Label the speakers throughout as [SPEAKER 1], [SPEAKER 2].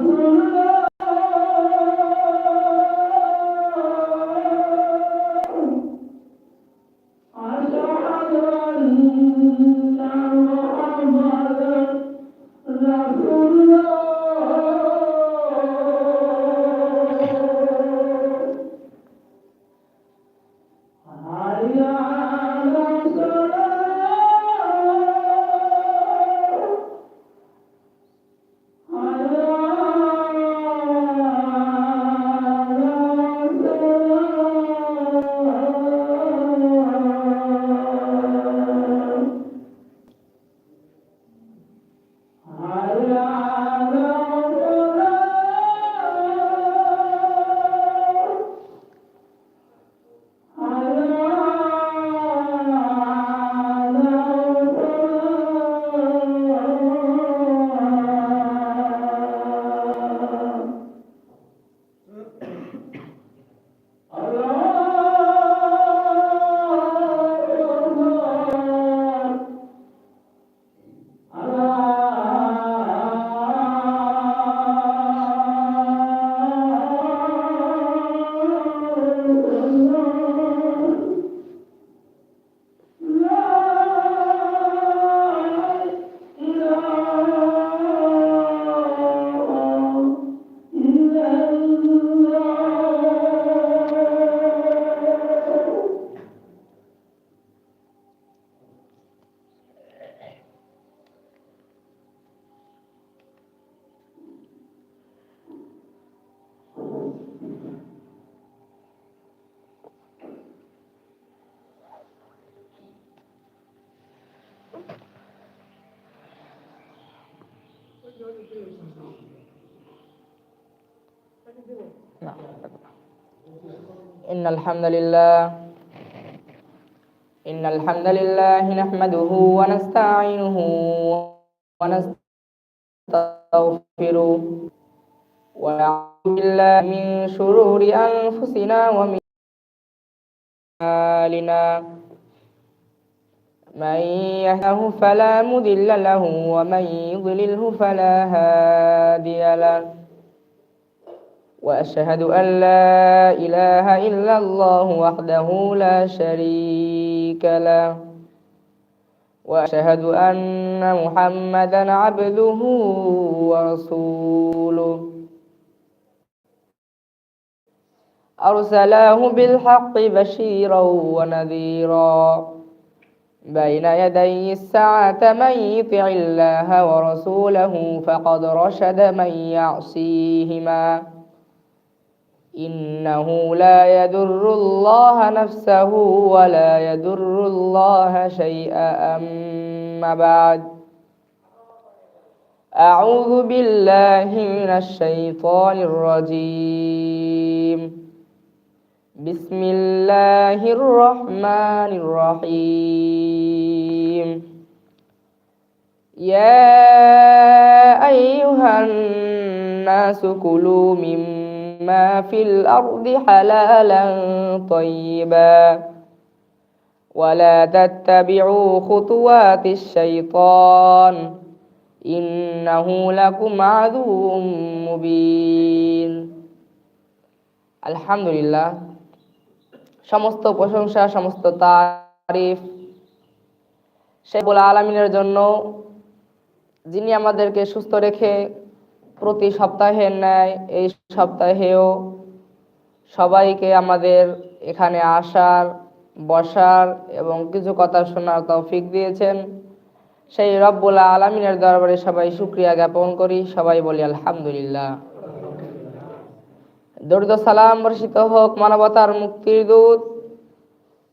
[SPEAKER 1] Lord. نعم. إن الحمد لله إن الحمد لله نحمده ونستعينه ونستغفره ونعوذ بالله من شرور أنفسنا ومن أعمالنا من يهده فلا مضل له ومن يضلله فلا هادي له. وأشهد أن لا إله إلا الله وحده لا شريك له. وأشهد أن محمدا عبده ورسوله. أرسله بالحق بشيرا ونذيرا. بين يدي الساعة من يطع الله ورسوله فقد رشد من يعصيهما. إنه لا يضر الله نفسه ولا يضر الله شيئا. أما بعد أعوذ بالله من الشيطان الرجيم. بسم الله الرحمن الرحيم يا أيها الناس كلوا مما في الأرض حلالا طيبا ولا تتبعوا خطوات الشيطان إنه لكم عدو مبين الحمد لله সমস্ত প্রশংসা, সমস্ত তারিফ শেখুল আলমিনের জন্য, যিনি আমাদেরকে সুস্থ রেখে প্রতি সপ্তাহে ন্যায় এই সপ্তাহেও সবাইকে আমাদের এখানে আসার, বসার এবং কিছু কথা শোনার তৌফিক দিয়েছেন। সেই রব্বুল আলমিনের দরবারে সবাই শুক্রিয়া জ্ঞাপন করি। সবাই বলি আলহামদুলিল্লাহ। দরুদ সালাম বর্ষিত হোক, মানবতার মুক্তির দূত।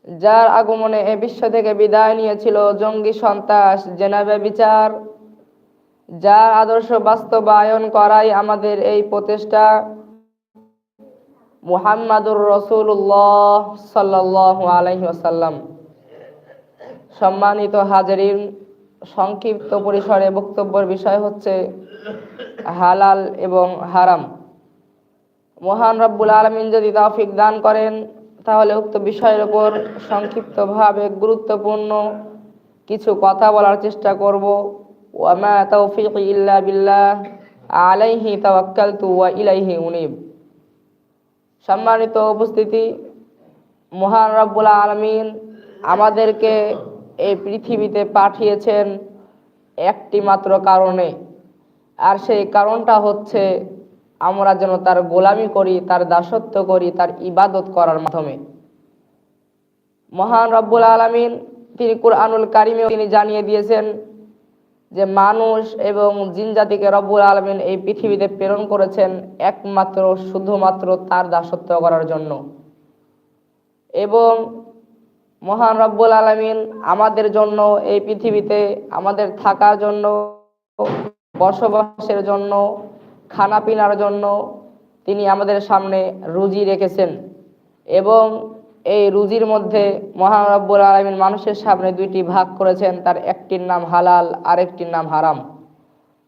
[SPEAKER 1] যার আগমনে এ বিশ্ব থেকে বিদায় নিয়েছিল জঙ্গি সন্ত্রাস জেনাবে বিচার। যার আদর্শ বাস্তবায়ন করাই আমাদের এই প্রচেষ্টা। মুহাম্মাদুর রসুল্লাহ সাল্লাহ আলহি আসাল্লাম সম্মানিত হাজারিন, সংক্ষিপ্ত পরিসরে বক্তব্যের বিষয় হচ্ছে হালাল এবং হারাম। মহান রব্বুল আলমিন যদি তৌফিক দান করেন, তাহলে উক্ত বিষয়ের উপর সংক্ষিপ্তভাবে গুরুত্বপূর্ণ কিছু কথা বলার চেষ্টা করব। ওয়ামা তৌফিক ইল্লা বিল্লাহ, আলাইহি তাওয়াক্কালতু ওয়া ইলাইহি উনিব। সম্মানিত উপস্থিতি, মহান রব্বুল আলমিন আমাদেরকে এই পৃথিবীতে পাঠিয়েছেন একটি মাত্র কারণে, আর সেই কারণটা হচ্ছে আমরা যেন তার গোলামি করি, তার দাসত্ব করি, তার ইবাদত করার মাধ্যমে। মহান রব্বুল আলমিন তিনি কুরআনুল কারিমে তিনি জানিয়ে দিয়েছেন যে, মানুষ এবং জিন জাতিকে রব্বুল আলমিন এই পৃথিবীতে প্রেরণ করেছেন একমাত্র, শুধুমাত্র তার দাসত্ব করার জন্য। এবং মহান রব্বুল আলমিন আমাদের জন্য, এই পৃথিবীতে আমাদের থাকার জন্য, বসবাসের জন্য খানা পিনার জন্য তিনি আমাদের সামনে রুজি রেখেছেন। এবং এই রুজির মধ্যে মহান রব্বুল আলমিন মানুষের সামনে দুইটি ভাগ করেছেন, তার একটির নাম হালাল, আরেকটির নাম হারাম।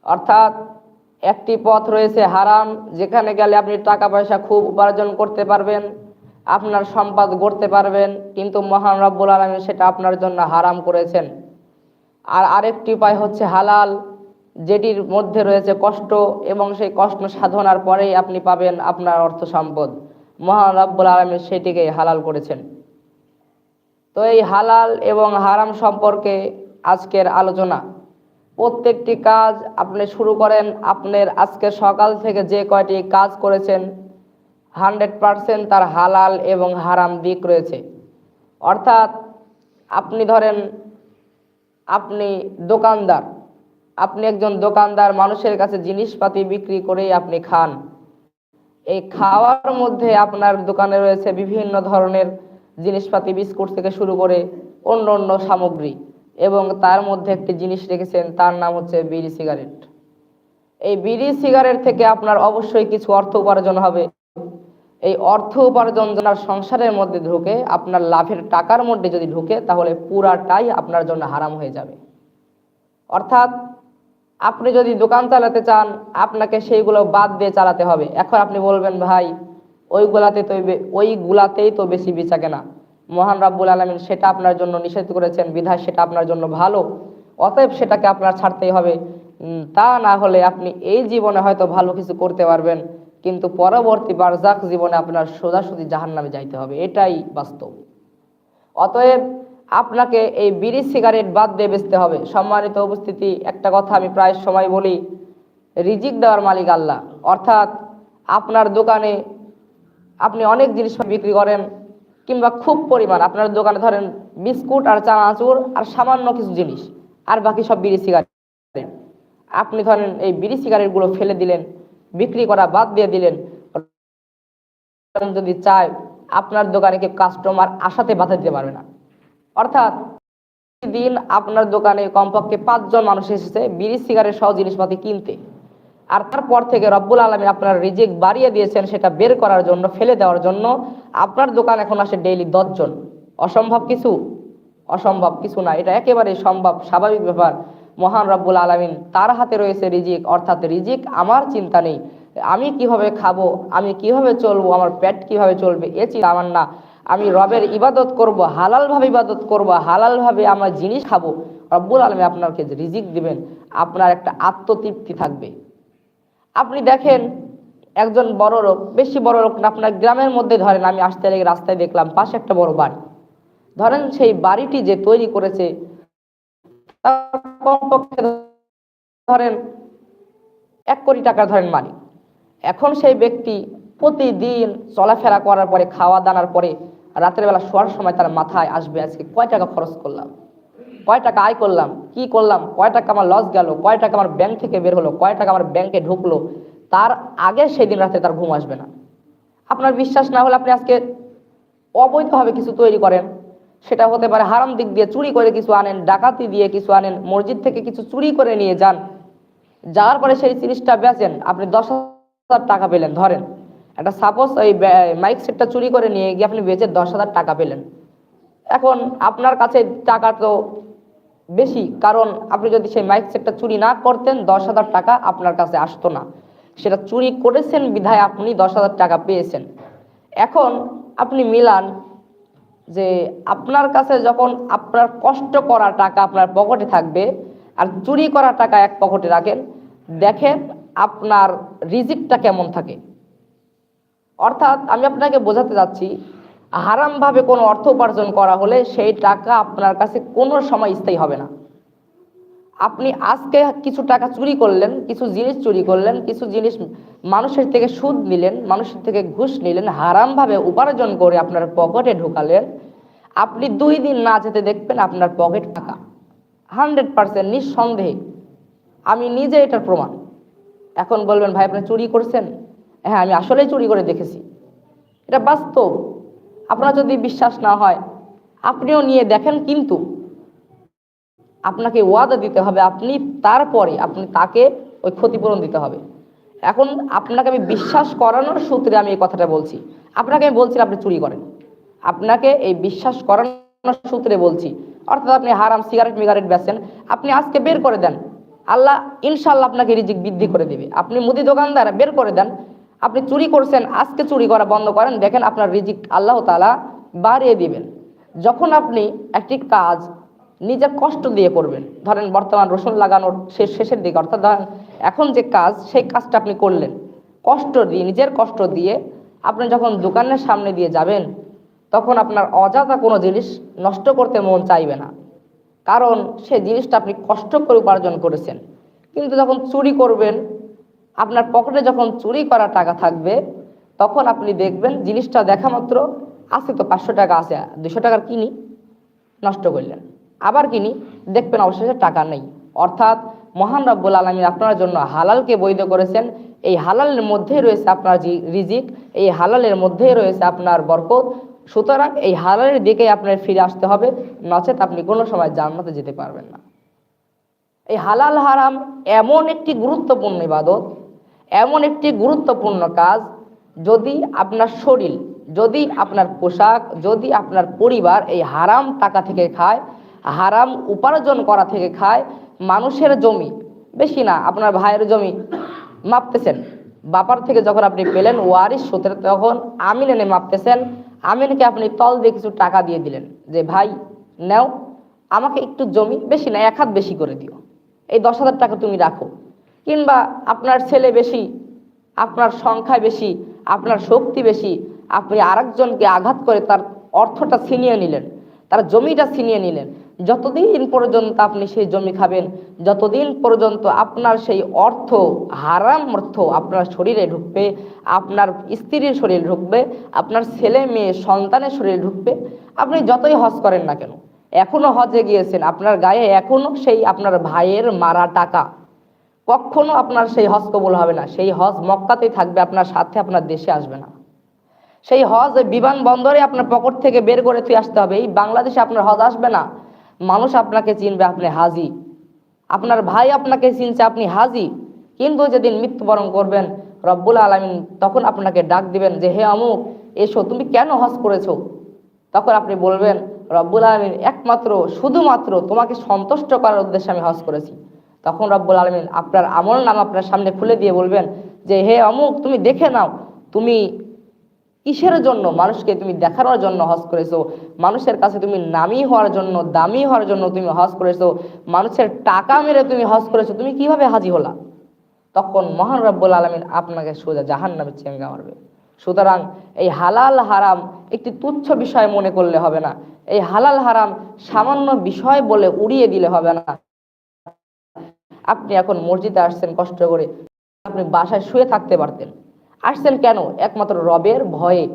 [SPEAKER 1] অর্থাৎ একটি পথ রয়েছে হারাম, যেখানে গেলে আপনি টাকা পয়সা খুব উপার্জন করতে পারবেন, আপনার সম্পদ গড়তে পারবেন, কিন্তু মহান রব্বুল আলমী সেটা আপনার জন্য হারাম করেছেন। আর আরেকটি উপায় হচ্ছে হালাল যেটির মধ্যে রয়েছে কষ্ট এবং সেই কষ্ট সাধনার পরেই আপনি পাবেন আপনার অর্থ সম্পদ। মহান রব্বুল আলমী সেটিকেই হালাল করেছেন। তো এই হালাল এবং হারাম সম্পর্কে আজকের আলোচনা। প্রত্যেকটি কাজ আপনি শুরু করেন, আপনার আজকে সকাল থেকে যে কয়টি কাজ করেছেন, হান্ড্রেড পারসেন্ট তার হালাল এবং হারাম দিক রয়েছে। অর্থাৎ আপনি ধরেন, আপনি দোকানদার আপনি একজন দোকানদার, মানুষের কাছে জিনিসপাতি বিক্রি করেই আপনি খান। এই খাওয়ার মধ্যে আপনার দোকানে রয়েছে বিভিন্ন ধরনের জিনিসপাতি, বিস্কুট থেকে শুরু করে অন্য অন্য সামগ্রী এবং তার মধ্যে একটি জিনিস রেখেছেন, তার নাম হচ্ছে বিড়ি সিগারেট। এই বিড়ি সিগারেট থেকে আপনার অবশ্যই কিছু অর্থ উপার্জন হবে। এই অর্থ উপার্জন আপনার সংসারের মধ্যে ঢুকে, আপনার লাভের টাকার মধ্যে যদি ঢুকে, তাহলে পুরাটাই আপনার জন্য হারাম হয়ে যাবে। অর্থাৎ আপনি যদি দোকান চালাতে চান, আপনাকে সেইগুলো বাদ দিয়ে চালাতে হবে। এখন আপনি বলবেন, ভাই, ওইগুলাতে তো ওইগুলাতেই তো বেশি বেচা কেনা মহান রাব্বুল আলমিন সেটা আপনার জন্য নিষেধ করেছেন, বিধায় সেটা আপনার জন্য ভালো। অতএব সেটাকে আপনার ছাড়তেই হবে। তা না হলে আপনি এই জীবনে হয়তো ভালো কিছু করতে পারবেন, কিন্তু পরবর্তী বারজাক জীবনে আপনার সোজাসুজি জাহান নামে যাইতে হবে। এটাই বাস্তব। অতএব আপনাকে এই বিড়ি সিগারেট বাদ দিয়ে বেচতে হবে। সম্মানিত উপস্থিতি, একটা কথা আমি প্রায় সময় বলি, রিজিক দেওয়ার মালিক আল্লাহ। অর্থাৎ আপনার দোকানে আপনি অনেক জিনিস বিক্রি করেন কিংবা খুব পরিমাণ। আপনার দোকানে ধরেন বিস্কুট আর চানাচুর আর সামান্য কিছু জিনিস, আর বাকি সব বিড়ি সিগারেট। আপনি ধরেন এই বিড়ি সিগারেটগুলো ফেলে দিলেন, বিক্রি করা বাদ দিয়ে দিলেন। যদি চায়, আপনার দোকানে কাস্টমার আসাতে বাধা দিতে পারবে না। অর্থাৎ দিন আপনার দোকানে কমপক্ষে পাঁচজন মানুষ এসেছে বিড়ি, সিগারেট সহ জিনিসপাতি কিনতে। আর তারপর থেকে রব্বুল আলমী আপনার রিজিক বাড়িয়ে দিয়েছেন, সেটা বের করার জন্য, ফেলে দেওয়ার জন্য। আপনার দোকান এখন আসে ডেইলি দশজন। অসম্ভব কিছু? অসম্ভব কিছু না। এটা একেবারে সম্ভব, স্বাভাবিক ব্যাপার। মহান রব্বুল আলমিন তার হাতে রয়েছে রিজিক। অর্থাৎ রিজিক আমার চিন্তা নেই। আমি কীভাবে খাব? আমি কীভাবে চলবো? আমার পেট কীভাবে চলবে? এ চিন্তা আমার না। আমি রবের ইবাদত করব, হালালভাবে ইবাদত করব, হালালভাবে আমার জিনিস খাব, রব্বুল আলমী আপনাকে রিজিক দিবেন, আপনার একটা আত্মতৃপ্তি থাকবে। আপনি দেখেন, একজন বড় লোক, বেশি বড় লোক আপনার গ্রামের মধ্যে ধরেন, আমি আসতে লেগে রাস্তায় দেখলাম, পাশে একটা বড় বাড়ি। ধরেন সেই বাড়িটি যে তৈরি করেছে ধরেন এক কোটি টাকা ধরেন মালিক। এখন সেই ব্যক্তি প্রতিদিন চলাফেরা করার পরে, খাওয়া দানার পরে রাতের বেলা শোয়ার সময় তার মাথায় আসবে, আজকে কয় টাকা খরচ করলাম? কয় টাকা আয় করলাম? কি করলাম? কয় টাকা আমার লস গেল? কয় টাকা আমার ব্যাংক থেকে বের হলো? কয় টাকা আমার ব্যাংকে ঢুকলো? তার আগে সেই দিন রাতে তার ঘুম আসবে না। আপনার বিশ্বাস না হলে আপনি আজকে অবৈধভাবে কিছু তৈরি করেন। সেটা হতে পারে হারাম দিক দিয়ে চুরি করে কিছু আনেন, ডাকাতি দিয়ে কিছু আনেন, মসজিদ থেকে কিছু চুরি করে নিয়ে যান। যাওয়ার পরে সেই জিনিসটা বেচেন। আপনি দশ হাজার টাকা পেলেন, ধরেন। একটা সাপোজ ওই মাইক সেটটা চুরি করে নিয়ে গিয়ে আপনি বেচে দশ হাজার টাকা পেলেন। এখন আপনার কাছে টাকা তো বেশি, কারণ আপনি যদি সেই মাইক সেটটা চুরি না করতেন, দশ হাজার টাকা আপনার কাছে আসতো না। সেটা চুরি করেছেন, বিধায় আপনি দশ হাজার টাকা পেয়েছেন। এখন আপনি মিলান যে আপনার কাছে যখন আপনার কষ্ট করা টাকা আপনার পকেটে থাকবে, আর চুরি করা টাকা এক পকেটে রাখেন, দেখেন আপনার রিজিকটা কেমন থাকে। অর্থাৎ আমি আপনাকে বোঝাতে যাচ্ছি, হারামভাবে কোনো অর্থ উপার্জন করা হলে সেই টাকা আপনার কাছে কোনো সময় স্থায়ী হবে না। আপনি আজকে কিছু টাকা চুরি করলেন, কিছু জিনিস চুরি করলেন, কিছু জিনিস মানুষের থেকে সুদ নিলেন, মানুষের থেকে ঘুষ নিলেন, হারামভাবে উপার্জন করে আপনার পকেটে ঢুকালেন, আপনি দুই দিন না যেতে দেখবেন আপনার পকেট টাকা হান্ড্রেড পার্সেন্ট নিঃসন্দেহে। আমি নিজে এটার প্রমাণ। এখন বলবেন, ভাই, আপনি চুরি করছেন? হ্যাঁ আমি আসলেই চুরি করে দেখেছি। এটা বাস্তব। আপনার যদি বিশ্বাস না হয়, আপনিও নিয়ে দেখেন কিন্তু। আপনাকে ওয়াদা দিতে হবে, আপনি তারপরে আপনি তাকে ওই ক্ষতিপূরণ দিতে হবে। এখন আপনাকে আমি বিশ্বাস করানোর সূত্রে আমি এই কথাটা বলছি। আপনাকে আমি বলছি আপনি চুরি করেন। আপনাকে এই বিশ্বাস করানোর সূত্রে বলছি। অর্থাৎ আপনি হারাম সিগারেট, মিগারেট বেচেন। আপনি আজকে বের করে দেন। আল্লাহ ইনশাল্লাহ আপনাকে রিজিক বৃদ্ধি করে দেবে। আপনি মুদি দোকানদার, বের করে দেন। আপনি চুরি করছেন, আজকে চুরি করা বন্ধ করেন, দেখেন আপনার রিজিক আল্লাহ তালা বাড়িয়ে দিবেন। যখন আপনি একটি কাজ নিজের কষ্ট দিয়ে করবেন, ধরেন বর্তমান রসুন লাগানোর শেষ শেষের দিকে, অর্থাৎ ধরেন এখন যে কাজ, সেই কাজটা আপনি করলেন, কষ্ট দিয়ে, নিজের কষ্ট দিয়ে আপনি যখন দোকানের সামনে দিয়ে যাবেন, তখন আপনার অজাতা কোনো জিনিস নষ্ট করতে মন চাইবে না। কারণ সে জিনিসটা আপনি কষ্ট করে উপার্জন করেছেন। কিন্তু যখন চুরি করবেন আপনার পকেটে যখন চুরি করা টাকা থাকবে, তখন আপনি দেখবেন জিনিসটা দেখা মাত্র আছে তো পাঁচশো টাকা আছে, দুশো টাকার কিনি। নষ্ট করলেন। আবার কিনি, দেখবেন অবশেষে টাকা নেই। অর্থাৎ মহান রব্বুল আলমী আপনার জন্য হালালকে বৈধ করেছেন। এই হালালের মধ্যেই রয়েছে আপনার রিজিক, এই হালালের মধ্যেই রয়েছে আপনার বরকত। সুতরাং এই হালালের দিকে আপনার ফিরে আসতে হবে, নচেত আপনি কোনো সময় জান্নাতে যেতে পারবেন না। এই হালাল হারাম এমন একটি গুরুত্বপূর্ণ ইবাদত এমন একটি গুরুত্বপূর্ণ কাজ যদি আপনার শরীর, যদি আপনার পোশাক, যদি আপনার পরিবার এই হারাম টাকা থেকে খায়, হারাম উপার্জন করা থেকে খায়, মানুষের জমি, বেশি না, আপনার ভাইয়ের জমি, মাপতেছেন। বাপার থেকে যখন আপনি পেলেন ওয়ারিস সূত্রে, তখন আমিন এনে মাপতেছেন, আমিনকে আপনি তল দিয়ে কিছু টাকা দিয়ে দিলেন যে, ভাই, নেও, আমাকে একটু জমি, বেশি না, এক হাত বেশি করে দিও। এই দশ হাজার টাকা তুমি রাখো। কিংবা আপনার ছেলে বেশি, আপনার সংখ্যা বেশি, আপনার শক্তি বেশি, আপনি আরেকজনকে আঘাত করে তার অর্থটা ছিনিয়ে নিলেন, তার জমিটা ছিনিয়ে নিলেন। যতদিন পর্যন্ত আপনি সেই জমি খাবেন, যতদিন পর্যন্ত আপনার সেই অর্থ, হারাম অর্থ আপনার শরীরে ঢুকবে, আপনার স্ত্রীর শরীরে ঢুকবে, আপনার ছেলে, মেয়ে, সন্তানের শরীরে ঢুকবে, আপনি যতই হজ করেন না কেন, এখনও হজে গিয়েছেন, আপনার গায়ে এখনও সেই আপনার ভাইয়ের মারা টাকা। কখনো আপনার সেই হজ কবুল হবে না। সেই হজ মক্কাতেই থাকবে, আপনার সাথে আপনার দেশে আসবে না। সেই হজ বিমানবন্দরে আপনার পকেট থেকে বের করে তুই আসতে হবে। এই বাংলাদেশে আপনার হজ আসবে না। মানুষ আপনাকে চিনবে, আপনি হাজি। আপনার ভাই আপনাকে চিনছে, আপনি হাজি। কিন্তু যেদিন মৃত্যুবরণ করবেন, রব্বুল আলমিন তখন আপনাকে ডাক দিবেন যে, হে অমুক, এসো, তুমি কেন হজ করেছ? তখন আপনি বলবেন, রব্বুল আলমিন একমাত্র, শুধুমাত্র তোমাকে সন্তুষ্ট করার উদ্দেশ্যে আমি হজ করেছি। তখন রব্বুল আলমিন আপনার আমল নাম আপনার সামনে খুলে দিয়ে বলবেন যে, হে অমুক, তুমি দেখে নাও, তুমি কিসের জন্য মানুষকে তুমি দেখানোর জন্য হজ করেছ? মানুষের কাছে তুমি নামি হওয়ার জন্য, দামি হওয়ার জন্য তুমি হজ করেছ? মানুষের টাকা মেরে তুমি হজ করেছ? তুমি কীভাবে হাজি হলা? তখন মহান রব্বুল আলমিন আপনাকে সোজা জাহান নামে চেঙ্গা মারবে। সুতরাং এই হালাল হারাম একটি তুচ্ছ বিষয় মনে করলে হবে না। এই হালাল হারাম সামান্য বিষয় বলে উড়িয়ে দিলে হবে না। আপনি এখন মসজিদে আসছেন কষ্ট করে, আপনি বাসায় শুয়ে থাকতে পারতেন। আসছেন কেন? একমাত্র রবের ভয়ে,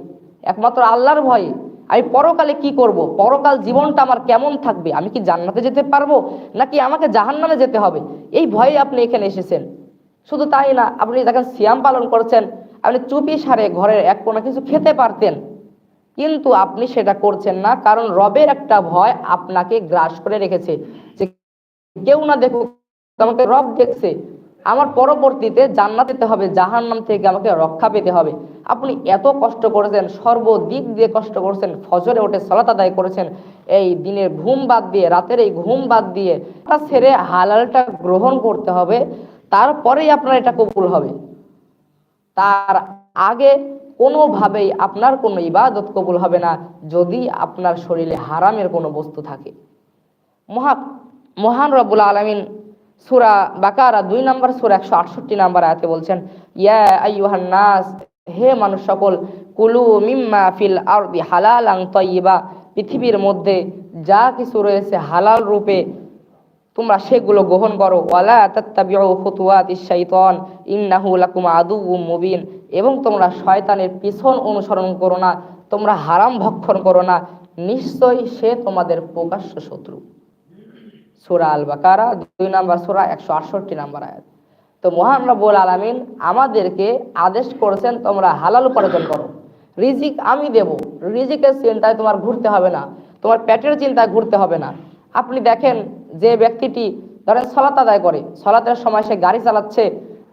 [SPEAKER 1] একমাত্র আল্লাহর ভয়ে। আমি পরকালে কি করব? পরকাল জীবনটা আমার কেমন থাকবে? আমি কি জান্নাতে যেতে পারব? নাকি আমাকে জাহান্নামে যেতে হবে? এই ভয়ে আপনি এখানে এসেছেন। শুধু তাই না, আপনি দেখেন সিয়াম পালন করছেন, আপনি চুপি সারে ঘরের এক কোনো কিছু খেতে পারতেন। কিন্তু আপনি সেটা করছেন না, কারণ রবের একটা ভয় আপনাকে গ্রাস করে রেখেছে। যে কেউ না দেখুক আমাকে রব দেখছে। আমার পরবর্তীতে জান্নাত যেতে হবে, জাহান্নাম থেকে আমাকে রক্ষা পেতে হবে। আপনি এত কষ্ট করেছেন, সর্বদিক দিয়ে কষ্ট করেছেন, ফজরে ওঠে সালাত আদায় করেছেন, এই দিনের ঘুম বাদ দিয়ে, রাতের এই ঘুম বাদ দিয়ে তা ছেড়ে হালালটা গ্রহণ করতে হবে, তারপরেই আপনার এটা কবুল হবে। তার আগে কোনোভাবেই আপনার কোনো ইবাদত কবুল হবে না, যদি আপনার শরীরে হারামের কোনো বস্তু থাকে। মহা, মহান রব্বুল আলমিন সুরা বাকারা দুই নম্বর সুরা একশো আটষট্টি নাম্বার আয়াতে বলছেন, ইয়া আইয়ুহান নাস হে মানুষ সকল, কুলু মিম্মা ফিল আরদি হালালাং তয়্যিবা পৃথিবীর মধ্যে যা কিছু রয়েছে হালাল রূপে তোমরা সেগুলো গ্রহণ করো। ওয়ালা তাত্তাবিউ খুতুওয়াতিশ শাইতান, ইন্নাহু লাকুম আদুউম মুবিন, এবং তোমরা শয়তানের পিছন অনুসরণ করো না, তোমরা হারাম ভক্ষণ করো না। নিশ্চয়ই সে তোমাদের প্রকাশ্য শত্রু। সূরা আল বাকারা দুই নাম্বার সূরা, একশো আটষট্টি নাম্বার আয়াত। তো মহান রব্বুল আলামিন আমাদেরকে আদেশ করেছেন, তোমরা হালাল উপার্জন করো। রিজিক আমি দেব, রিজিকের চিন্তায় তোমার ঘুরতে হবে না, তোমার পেটের চিন্তায় ঘুরতে হবে না। আপনি দেখেন যে ব্যক্তিটি, ধরেন সলাত আদায় করে, সলাতের সময় সে গাড়ি চালাচ্ছে,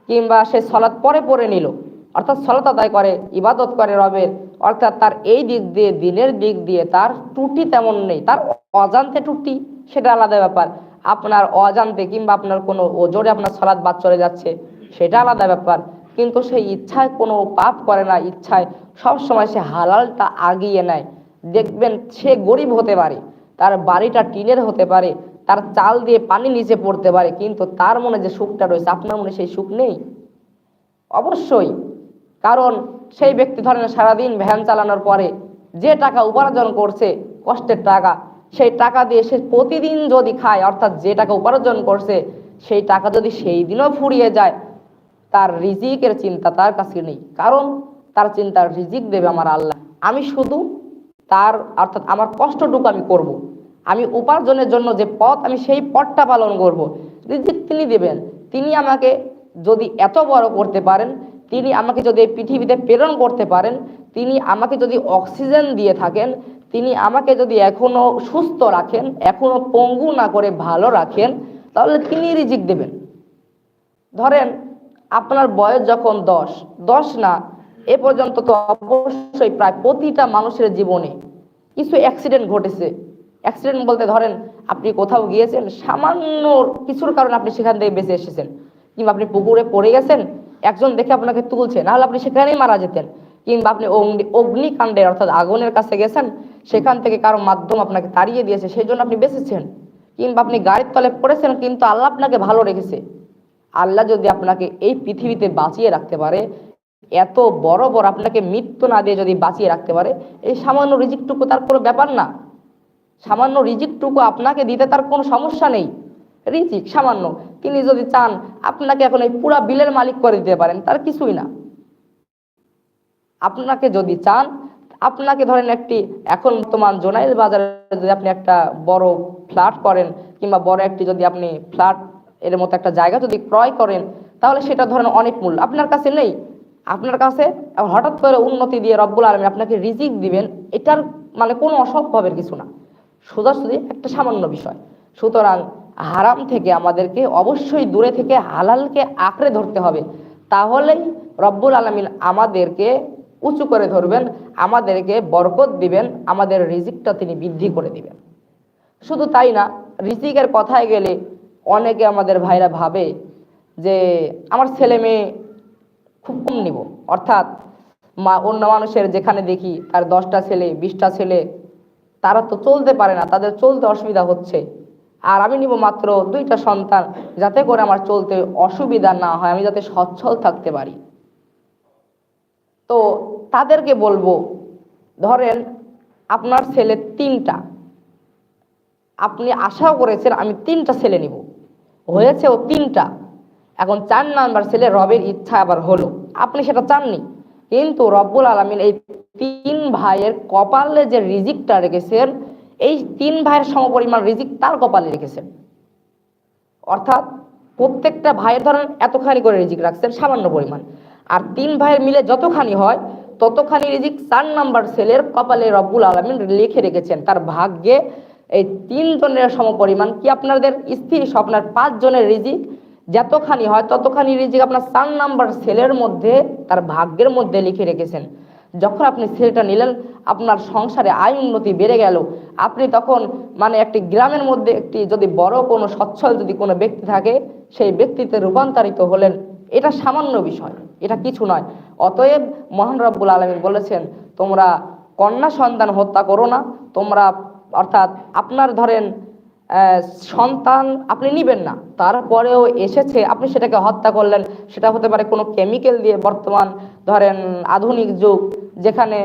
[SPEAKER 1] কিংবা সে সলাৎ পরে পরে নিল অর্থাৎ সলাত আদায় করে, ইবাদত করে রবের। অর্থাৎ তার এই দিক দিয়ে, দিনের দিক দিয়ে তার ত্রুটি তেমন নেই। তার অজান্তে ত্রুটি, সেটা আলাদা ব্যাপার। আপনার অজান্তে কিংবা আপনার কোনো ওজোরে আপনার সলাৎ বাদ চলে যাচ্ছে, সেটা আলাদা ব্যাপার। কিন্তু সে ইচ্ছায় কোনো পাপ করে না, ইচ্ছায় সব সময় সে হালালটা আগিয়ে নেয়। দেখবেন সে গরিব হতে পারে, তার বাড়িটা টিনের হতে পারে, তার চাল দিয়ে পানি নিচে পড়তে পারে, কিন্তু তার মনে যে সুখটা রয়েছে, আপনার মনে সেই সুখ নেই? অবশ্যই। কারণ সেই ব্যক্তি ধরেন সারাদিন ভ্যান চালানোর পরে যে টাকা উপার্জন করছে, কষ্টের টাকা, সেই টাকা দিয়ে সে প্রতিদিন যদি খায়, অর্থাৎ যে টাকা উপার্জন করছে, সেই টাকা যদি সেই দিনও ফুরিয়ে যায়, তার রিজিকের চিন্তা তার কাছে নেই কারণ তার চিন্তার রিজিক দেবে আমার আল্লাহ আমি শুধু তার, অর্থাৎ আমার কষ্টটুকু আমি করব। আমি উপার্জনের জন্য যে পথ, আমি সেই পথটা পালন করব। রিজিক তিনি দেবেন তিনি আমাকে যদি এত বড় করতে পারেন তিনি আমাকে যদি পৃথিবীতে প্রেরণ করতে পারেন, তিনি আমাকে যদি অক্সিজেন দিয়ে থাকেন, তিনি আমাকে যদি এখনও সুস্থ রাখেন, এখনও পঙ্গু না করে ভালো রাখেন, তাহলে তিনি রিজিক দেবেন। ধরেন, আপনার বয়স যখন দশ দশ না, এ পর্যন্ত তো অবশ্যই প্রায় প্রতিটা মানুষের জীবনে কিছু অ্যাক্সিডেন্ট ঘটেছে। অ্যাক্সিডেন্ট বলতে ধরেন, আপনি কোথাও গিয়েছেন, সামান্য কিছুর কারণে আপনি সেখান থেকে বেঁচে এসেছেন, কিংবা আপনি পুকুরে পড়ে গেছেন একজন দেখে আপনাকে তুলছে নাহলে আপনি সেখানেই মারা যেতেন। কিংবা আপনি অগ্নি অগ্নিকাণ্ডের অর্থাৎ আগুনের কাছে গেছেন, সেখান থেকে কারও মাধ্যম আপনাকে তাড়িয়ে দিয়েছে, সেই জন্য আপনি বেঁচেছেন। কিংবা আপনি গাড়ির তলে পড়েছেন, কিন্তু আল্লাহ আপনাকে ভালো রেখেছে। আল্লাহ যদি আপনাকে এই পৃথিবীতে বাঁচিয়ে রাখতে পারে, এত বড় বড় আপনাকে মৃত্যু না দিয়ে যদি বাঁচিয়ে রাখতে পারে, এই সামান্য রিজিকটুকু তার কোনো ব্যাপার না। সামান্য রিজিকটুকু আপনাকে দিতে তার কোনো সমস্যা নেই। রিজিক সামান্য। তিনি যদি চান, আপনাকে এখন এই পুরা বিলের মালিক করে দিতে পারেন, তার কিছুই না। আপনাকে যদি চান, আপনাকে ধরেন একটি এখন বর্তমান জোনাইল বাজারে যদি আপনি একটা বড় ফ্ল্যাট করেন, কিংবা বড় একটি যদি আপনি ফ্ল্যাট এর মতো একটা জায়গা যদি ক্রয় করেন, তাহলে সেটা ধরেন অনেক মূল্য। আপনার কাছে নেই। আপনার কাছে হঠাৎ করে উন্নতি দিয়ে রব্বুল আলমী আপনাকে রিজিক দিবেন, এটার মানে কোনো অসম্ভবের কিছু না। সোজাসুজি একটা সামান্য বিষয়। সুতরাং হারাম থেকে আমাদেরকে অবশ্যই দূরে থেকে হালালকে আঁকড়ে ধরতে হবে। তাহলেই রব্বুল আলমিন আমাদেরকে উঁচু করে ধরবেন, আমাদেরকে বরকত দিবেন, আমাদের রিজিকটা তিনি বৃদ্ধি করে দিবেন। শুধু তাই না, রিজিকের কথায় গেলে অনেকে আমাদের ভাইরা ভাবে যে, আমার ছেলে মেয়ে খুব কম নিব। অর্থাৎ মা, অন্য মানুষের যেখানে দেখি তার দশটা ছেলে, বিশটা ছেলে, তারা তো চলতে পারে না, তাদের চলতে অসুবিধা হচ্ছে। আর আমি নিব মাত্র দুইটা সন্তান যাতে করে আমার চলতে অসুবিধা না হয়, আমি যাতে সচ্ছল থাকতে পারি। তো তাদেরকে বলব, ধরেন আপনার ছেলে তিনটা, আপনি আশাও করেছেন আমি তিনটা ছেলে নিব। হয়েছে ও তিনটা, এখন চার নাম্বার ছেলে রবের ইচ্ছা আবার হলো। আপনি সেটা চাননি, কিন্তু রব্বুল আলমিন এই তিন ভাইয়ের কপালে যে রিজিকটা রেখেছেন এই তিন ভাইয়ের সমপরিমাণ রিজিক তার কপালে রেখেছেন অর্থাৎ প্রত্যেকটা ভাইয়ের ধরেন এতখানি করে রিজিক রাখছেন, সামান্য পরিমাণ। আর তিন ভাইয়ের মিলে যতখানি হয়, ততখানি রিজিক চার নাম্বার ছেলের কপালে রব্বুল আলমিন লিখে রেখেছেন। তার ভাগ্যে এই তিনজনের সমপরিমাণ কি আপনাদের স্থির আপনার পাঁচ জনের রিজিক? যতখানি হয়, ততখানি রিজিক আপনার চার নাম্বার সেলের মধ্যে, তার ভাগ্যের মধ্যে লিখে রেখেছেন। যখন আপনি ছেলেটা নিলেন, আপনার সংসারে আয় উন্নতি বেড়ে গেল। আপনি তখন মানে একটি গ্রামের মধ্যে একটি যদি বড় কোনো সচ্ছল যদি কোনো ব্যক্তি থাকে, সেই ব্যক্তিতে রূপান্তরিত হলেন। এটা সামান্য বিষয়, এটা কিছু নয়। অতএব মহান রব্বুল আলমী বলেছেন, তোমরা কন্যা সন্তান হত্যা করো না। তোমরা অর্থাৎ আপনার ধরেন সন্তান আপনি নিবেন না। তারপরেও এসেছে, আপনি সেটাকে হত্যা করলেন। সেটা হতে পারে কোনো কেমিক্যাল দিয়ে বর্তমান ধরেন আধুনিক যুগ। যেখানে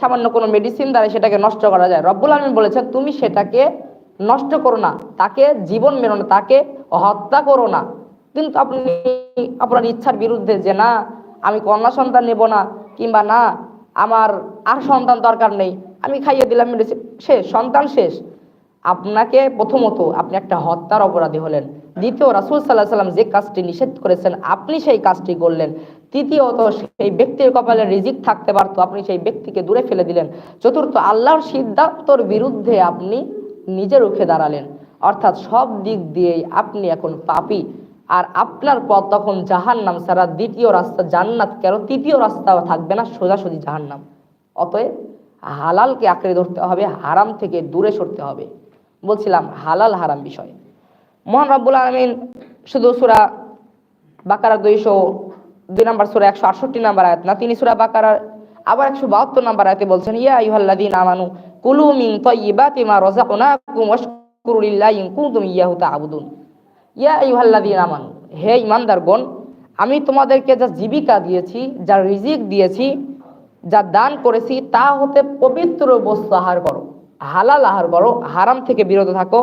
[SPEAKER 1] সামান্য কোনো মেডিসিন দ্বারা সেটাকে নষ্ট করা যায়। রব্বুল আলমিন বলেছেন, তুমি সেটাকে নষ্ট করো না। তাকে জীবন মেরো না, তাকে হত্যা করো না। কিন্তু আপনি আপনার ইচ্ছার বিরুদ্ধে যে, না, আমি কন্যা সন্তান নেব না কিংবা না, আমার আর সন্তান দরকার নেই, আমি খাইয়ে দিলাম মেডিসিন শেষ, সন্তান শেষ। আপনাকে প্রথমত আপনি একটা হত্যার অপরাধী হলেন। দ্বিতীয় রাসুল সাল্লাহ সাল্লাম যে কাজটি নিষেধ করেছেন, আপনি সেই কাজটি করলেন। তৃতীয়ত সেই ব্যক্তির কপালে রিজিক থাকতে পারতো, আপনি সেই ব্যক্তিকে দূরে ফেলে দিলেন। চতুর্থ, আল্লাহর সিদ্ধান্তর বিরুদ্ধে আপনি নিজে রুখে দাঁড়ালেন। অর্থাৎ সব দিক দিয়েই আপনি এখন পাপী। আর আপনার পথ তখন জাহান্নাম ছাড়া দ্বিতীয় রাস্তা জান্নাত, কেন তৃতীয় রাস্তা থাকবে না, সোজাসুজি জাহান্নাম। অতএব হালালকে আঁকড়ে ধরতে হবে, হারাম থেকে দূরে সরতে হবে। বলছিলাম হালাল হারাম বিষয়। মহান রব্বুল আলমিন শুধু সুরা বাকারা দুইশো দুই নম্বর সুরা একশো আটষট্টি নাম্বার আয়াত। না, তিনি সুরা বাকারার আবার একশো বাহাত্তর নাম্বার আয়াতে বলছেন, ইয়া ইহাল্লাদিন আমানু, কুলু মিন তয়্যিবাতি মা রাযাকনাকুম ওয়াশকুরু লিল্লাহি ইন কুনতুম ইয়াহু তা'বুদুন। ইয়া ইহাল্লাদিন আমানু, হে ইমানদারগণ আমি তোমাদেরকে যা জীবিকা দিয়েছি, যা রিজিক দিয়েছি, যা দান করেছি, তা হতে পবিত্র বস্তু আহার করো, হালাল আহার করো, হারাম থেকে বিরত থাকো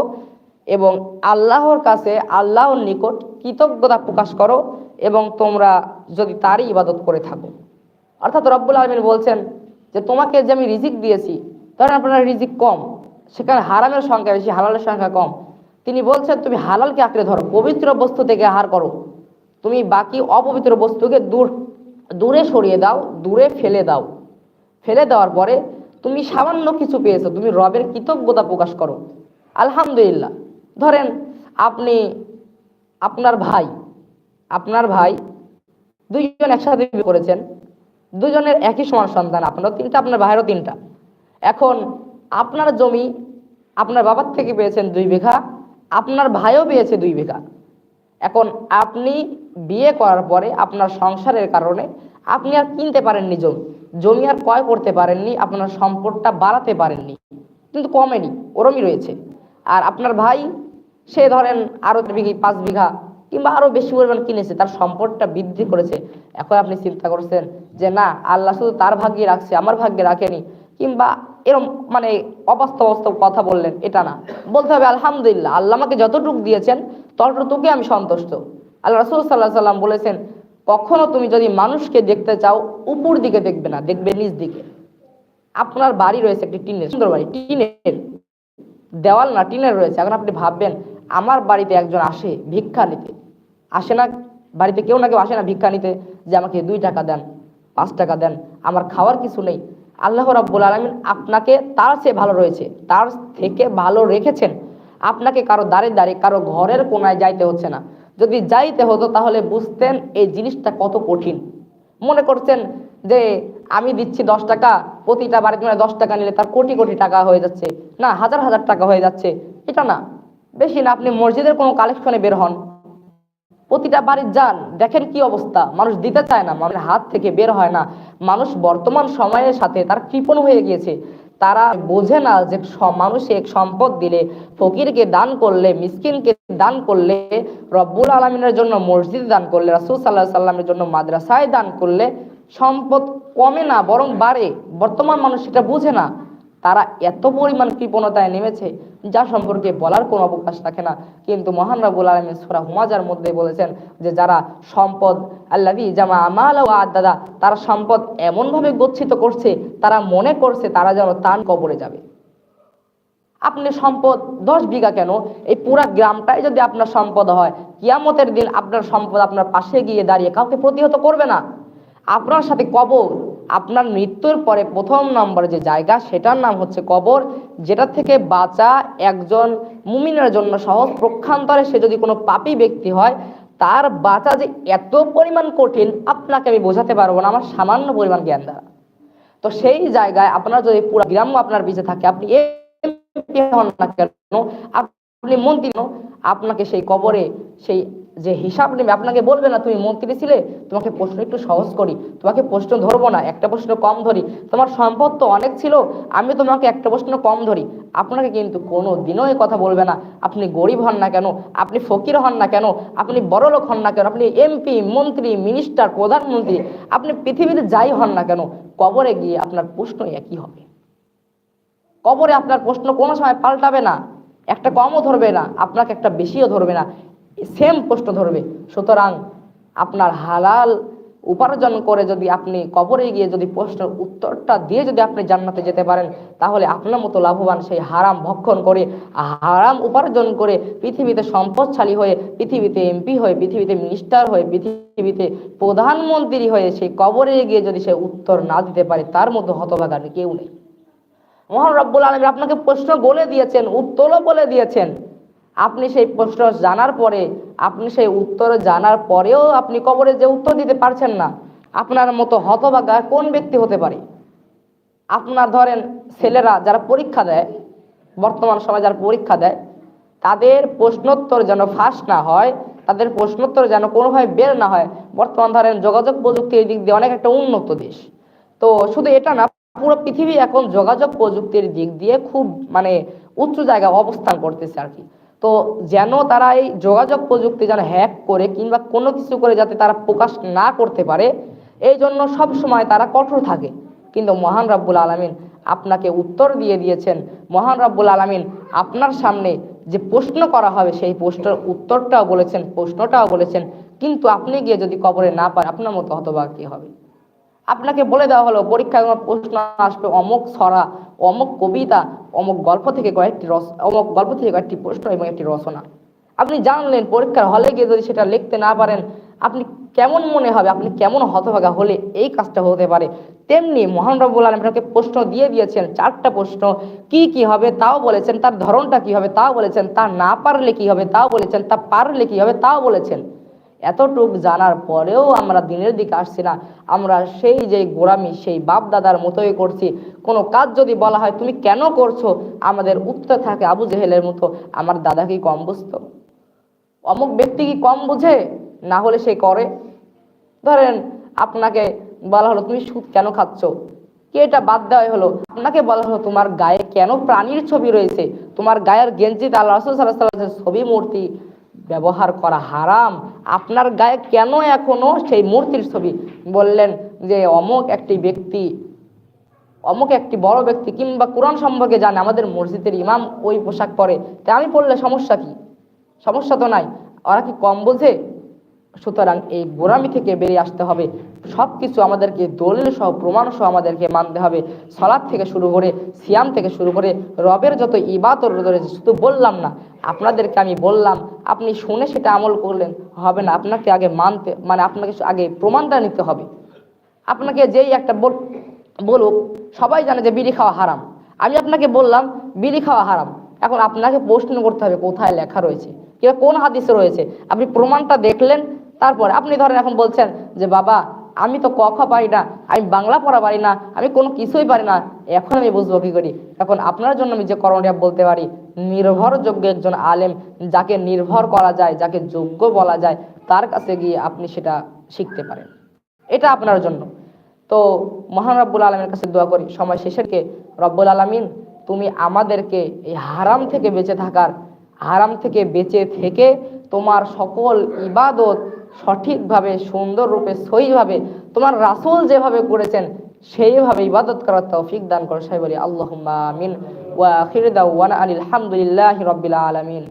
[SPEAKER 1] এবং আল্লাহর কাছে, আল্লাহর নিকট কৃতজ্ঞতা প্রকাশ করো। এবং তোমরা যদি তারই ইবাদত করে থাকো। অর্থাৎ রব্বুল আলমিন বলছেন যে, তোমাকে যে আমি রিজিক দিয়েছি, ধরেন আপনার রিজিক কম, সেখানে হারামের সংখ্যা বেশি, হালালের সংখ্যা কম। তিনি বলছেন, তুমি হালালকে আঁকড়ে ধরো, পবিত্র বস্তু থেকে আহার করো। তুমি বাকি অপবিত্র বস্তুকে দূর, দূরে সরিয়ে দাও, দূরে ফেলে দাও। ফেলে দেওয়ার পরে তুমি সামান্য কিছু পেয়েছ, তুমি রবের কৃতজ্ঞতা প্রকাশ করো। আলহামদুলিল্লাহ। ধরেন আপনি, আপনার ভাই আপনার ভাই দুইজন একসাথে বিয়ে করেছেন, দুজনের একই সমান সন্তান, আপনারও তিনটা, আপনার ভাইয়েরও তিনটা। এখন আপনার জমি আপনার বাবার থেকে পেয়েছেন দুই বিঘা, আপনার ভাইও পেয়েছে দুই বিঘা। এখন আপনি বিয়ে করার পরে আপনার সংসারের কারণে আপনি আর কিনতে পারেননি জমি জমি আর ক্রয় করতে পারেননি, আপনার সম্পদটা বাড়াতে পারেননি, কিন্তু কমেনি, ওরমই রয়েছে। আর আপনার ভাই, সে ধরেন আরও বিঘি, পাঁচ বিঘা কিংবা আরও বেশি পরিমাণ কিনেছে, তার সম্পদটা বৃদ্ধি করেছে। এখন আপনি চিন্তা করছেন যে, না, আল্লাহ শুধু তার ভাগ্যে রাখছে, আমার ভাগ্যে রাখেনি। কিংবা এরম মানে অবাস্তব অবাস্তব কথা বললেন, এটা না। বলতে হবে, আলহামদুলিল্লাহ, আল্লাহ আমাকে যতটুকু দিয়েছেন, ততটুকুই আমি সন্তুষ্ট। আল্লাহ রসুল সাল্লাহ সাল্লাম বলেছেন, কখনো তুমি যদি মানুষকে দেখতে চাও, উপর দিকে দেখবে না, দেখবে নিচ দিকে। আপনার বাড়ি রয়েছে একটি টিনের, সুন্দর বাড়ি, টিনের। দেওয়াল না, টিনের রয়েছে। এখন আপনি ভাববেন আমার বাড়িতে একজন আসে ভিক্ষা নিতে। আসে না, বাড়িতে কেউ না কেউ আসে না ভিক্ষা নিতে যে আমাকে দুই টাকা দেন, পাঁচ টাকা দেন, আমার খাওয়ার কিছু নেই। আল্লাহ রাব্বুল আলমিন আপনাকে তার চেয়ে ভালো রয়েছে, তার থেকে ভালো রেখেছেন। আপনাকে কারও দাঁড়ে দাঁড়িয়ে কারও ঘরের কোনায় যাইতে হচ্ছে না। যদি যাইতে হতো তাহলে বুঝতেন এই জিনিসটা কত কঠিন। মনে করছেন যে আমি দিচ্ছি দশ টাকা, প্রতিটা বাড়িতে মানে দশ টাকা নিলে তার কোটি কোটি টাকা হয়ে যাচ্ছে। না, হাজার হাজার টাকা হয়ে যাচ্ছে। এটা না। বেশি না আপনি মসজিদের কোনো কালেকশনে বের হন। প্রতিটা বাড়ির যান দেখেন কি অবস্থা। মানুষ দিতে চায় না, মানুষের হাত থেকে বের হয় না। মানুষ বর্তমান সময়ের সাথে তার কৃপণ হয়ে গিয়েছে। তারা বোঝে না যে মানুষে সম্পদ দিলে, ফকিরকে দান করলে, মিসকিনকে দান করলে, রব্বুল আলমিনের জন্য মসজিদ দান করলে, রাসুল সাল্লাহ সাল্লামের জন্য মাদ্রাসায় দান করলে সম্পদ কমে না, বরং বাড়ে। বর্তমান মানুষ সেটা বুঝে না। তারা এত পরিমাণ কৃপণতায় নেমেছে, যা সম্পর্কে বলার কোনো অবকাশ রাখে না। কিন্তু মহান রাবুল আলমী সুরা হুমাজার মধ্যে বলেছেন যে, যারা সম্পদ আল্লাহি জামা আমাল ও আদাদা তারা সম্পদ এমনভাবে গচ্ছিত করছে, তারা মনে করছে তারা যেন তান কবরে যাবে। আপনি সম্পদ দশ বিঘা কেন? এই পুরা গ্রামটাই যদি আপনার সম্পদ হয়, কিয়ামতের দিন আপনার সম্পদ আপনার পাশে গিয়ে দাঁড়িয়ে কাউকে প্রতিহত করবে না। আপনার সাথে কবর আপনার মৃত্যুর পরে প্রথম নম্বরে যে জায়গা, সেটার নাম হচ্ছে কবর, যেটা থেকে বাঁচা একজন মুমিনের জন্য সহজ প্রক্ষান্তরে সে যদি কোনো পাপী ব্যক্তি হয়, তার বাঁচা যে এত পরিমাণ কঠিন, আপনাকে আমি বোঝাতে পারব না, আমার সামান্য পরিমাণ জ্ঞান দ্বারা। তো সেই জায়গায় আপনার যদি পুরো গ্রাম্য আপনার পিছে থাকে, আপনি কেন, আপনি মন্ত্রী আপনাকে সেই কবরে, সেই যে হিসাব নেবে। আপনাকে বলবে না, তুমি মন্ত্রী ছিলে, তোমাকে প্রশ্ন একটু সহজ করি। তোমাকে প্রশ্ন ধরবো না, একটা প্রশ্ন কম ধরি। তোমার সম্পদ তো অনেক ছিল, আমি তোমাকে একটা প্রশ্ন কম ধরি। আপনাকে কিন্তু কোনো দিনও এই কথা বলবে না। আপনি গরিব হন না কেন? আপনি ফকির হন না কেন? আপনি বড়লোক হন না কেন? আপনি এমপি, মন্ত্রী, মিনিস্টার, প্রধানমন্ত্রী, আপনি পৃথিবীতে যাই হন না কেন, কবরে গিয়ে আপনার প্রশ্ন একই হবে। কবরে আপনার প্রশ্ন কোনো সময় পাল্টাবে না, একটা কমও ধরবে না, আপনাকে একটা বেশিও ধরবে না। সেম প্রশ্ন ধরবে। সুতরাং আপনার হালাল উপার্জন করে যদি আপনি কবরে গিয়ে যদি প্রশ্নের উত্তরটা দিয়ে যদি আপনি জান্নাতে যেতে পারেন, তাহলে আপনার মতো লাভবান সেই হারাম ভক্ষণ করে, হারাম উপার্জন করে পৃথিবীতে সম্পদশালী হয়ে, পৃথিবীতে এমপি হয়ে, পৃথিবীতে মিনিস্টার হয়ে, পৃথিবীতে প্রধানমন্ত্রী হয়ে সেই কবরে গিয়ে যদি সে উত্তর না দিতে পারে, তার মতো হতভাগার কেউ নেই। মহান রব্বুল আলমী আপনাকে প্রশ্ন বলে দিয়েছেন, উত্তরও বলে দিয়েছেন। আপনি সেই প্রশ্ন জানার পরে, আপনি সেই উত্তর জানার পরেও আপনি কবরে যে উত্তর দিতে পারছেন না, আপনার মতো হতভাগা কোন ব্যক্তি হতে পারে? আপনার ধরেন ছেলেরা যারা পরীক্ষা দেয়, বর্তমান সময় যারা পরীক্ষা দেয়, তাদের প্রশ্নোত্তর যেন ফাঁস না হয়, তাদের প্রশ্নোত্তর যেন কোনোভাবে বের না হয়। বর্তমান ধরেন যোগাযোগ প্রযুক্তি এই দিক দিয়ে অনেক একটা উন্নত দেশ। তো শুধু এটা না, পুরো পৃথিবী এখন যোগাযোগ প্রযুক্তির দিক দিয়ে খুব মানে উচ্চ জায়গায় অবস্থান করতেছে আর কি। তো যেন তারা এই যোগাযোগ প্রযুক্তি যেন হ্যাক করে কিংবা কোনো কিছু করে যাতে তারা প্রকাশ না করতে পারে এই জন্য সব সময় তারা কঠোর থাকে। কিন্তু মহান রাব্বুল আলামিন আপনাকে উত্তর দিয়ে দিয়েছেন। মহান রাব্বুল আলামিন আপনার সামনে যে প্রশ্ন করা হবে, সেই প্রশ্নের উত্তরটাও বলেছেন, প্রশ্নটাও বলেছেন। কিন্তু আপনি গিয়ে যদি কবরে না পান, আপনার মতো হতবাক কি হবে। আপনাকে বলে দেওয়া হলো, পরীক্ষায় কোনো প্রশ্ন আসবে, অমুক ছড়া, অমুক কবিতা, অমুক গল্প থেকে কয়েকটি রস, অমুক গল্প থেকে কয়েকটি প্রশ্ন এবং একটি রচনা। আপনি জানলেন পরীক্ষার হলে গিয়ে যদি সেটা লিখতে না পারেন, আপনি কেমন মনে হবে, আপনি কেমন হতভাগা হলে এই কাজটা হতে পারে। তেমনি মহান রব্বুল আলম আপনাকে প্রশ্ন দিয়ে দিয়েছেন, চারটা প্রশ্ন, কি কি হবে তাও বলেছেন, তার ধরনটা কি হবে তাও বলেছেন, তা না পারলে কি হবে তাও বলেছেন, তা পারলে কি হবে তাও বলেছেন। এতটুক জানার পরেও আমরা দিনের দিকে আসছি না। আমরা সেই যে গোড়ামি, সেই বাপ দাদার মতোই করছি। কোনো কাজ যদি বলা হয়, তুমি কেন করছ? আমাদের উত্তর থাকে আবু জেহেলের মতো। আমার দাদা কি কম বুঝতো? অমুক ব্যক্তি কি কম বুঝে? না হলে সে করে। ধরেন আপনাকে বলা হলো, তুমি সুদ কেন খাচ্ছ? কে এটা বাদ দেওয়াই হলো? আপনাকে বলা হলো, তোমার গায়ে কেন প্রাণীর ছবি রয়েছে? তোমার গায়ের গেঞ্জিতে আল্লাহ রাসূল ওয়াসাল্লামের ছবি, মূর্তি। ব্যবহার করা হারাম। আপনার গায়ে কেন এখনও সেই মূর্তির ছবি? বললেন যে, অমুক একটি ব্যক্তি, অমুক একটি বড় ব্যক্তি কিংবা কোরআন সম্পর্কে জানে, আমাদের মসজিদের ইমাম ওই পোশাক পরে। তাই আমি পড়লে সমস্যা কি? সমস্যা তো নাই। ওরা কি কম বোঝে? সুতরাং এই গোড়ামি থেকে বেরিয়ে আসতে হবে। সব কিছু আমাদেরকে দলিল সহ, প্রমাণ সহ আমাদেরকে মানতে হবে। সলাদ থেকে শুরু করে, সিয়াম থেকে শুরু করে, রবের যত ইবাত রয়েছে, শুধু বললাম না, আপনাদেরকে আমি বললাম, আপনি শুনে সেটা আমল করলেন, হবে না। আপনাকে আগে মানতে মানে আপনাকে আগে প্রমাণটা নিতে হবে। আপনাকে যেই একটা বল, বলুক, সবাই জানে যে বিড়ি খাওয়া হারাম। আমি আপনাকে বললাম, বিড়ি খাওয়া হারাম। এখন আপনাকে প্রশ্ন করতে হবে, কোথায় লেখা রয়েছে? কোন হাদিসে রয়েছে? আপনি প্রমাণটা দেখলেন তারপর আপনি ধরেন এখন বলছেন যে, বাবা, আমি তো কখ পারি না, আমি বাংলা পড়া পারি না, আমি কোনো কিছুই পারি না, এখন আমি বুঝব কি করি? এখন আপনার জন্য আমি যে করণীয় বলতে পারি, নির্ভরযোগ্য একজন আলেম যাকে নির্ভর করা যায়, যাকে যোগ্য বলা যায়, তার কাছে গিয়ে আপনি সেটা শিখতে পারেন। এটা আপনার জন্য। তো মহান রব্বুল আলমের কাছে দোয়া করি, সময় শেষেরকে রব্বুল আলমিন, তুমি আমাদেরকে এই হারাম থেকে বেঁচে থাকার হারাম থেকে বেঁচে থেকে তোমার সকল ইবাদত সঠিকভাবে সুন্দর রূপে সহিভাবে, তোমার রাসুল যেভাবে করেছেন, সেইভাবে ইবাদত করার তৌফিক দান করে। সাহেব আল্লাহ আমিন। ওয়া আখির দাওয়ানা আলহামদুলিল্লাহি রাব্বিল আলামিন।